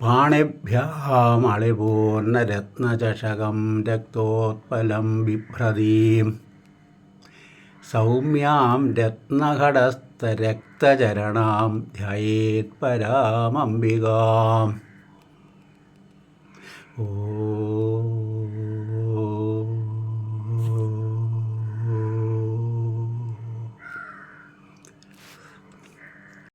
പാണിഭ്യാമളിപൂർണരത്നചഷകം രക്തോത്പലം ബിഭ്രതീം സൗമ്യാം രത്നഘടസ്ഥരക്തചരണം ധ്യേത് പരാമംബികാം ഓ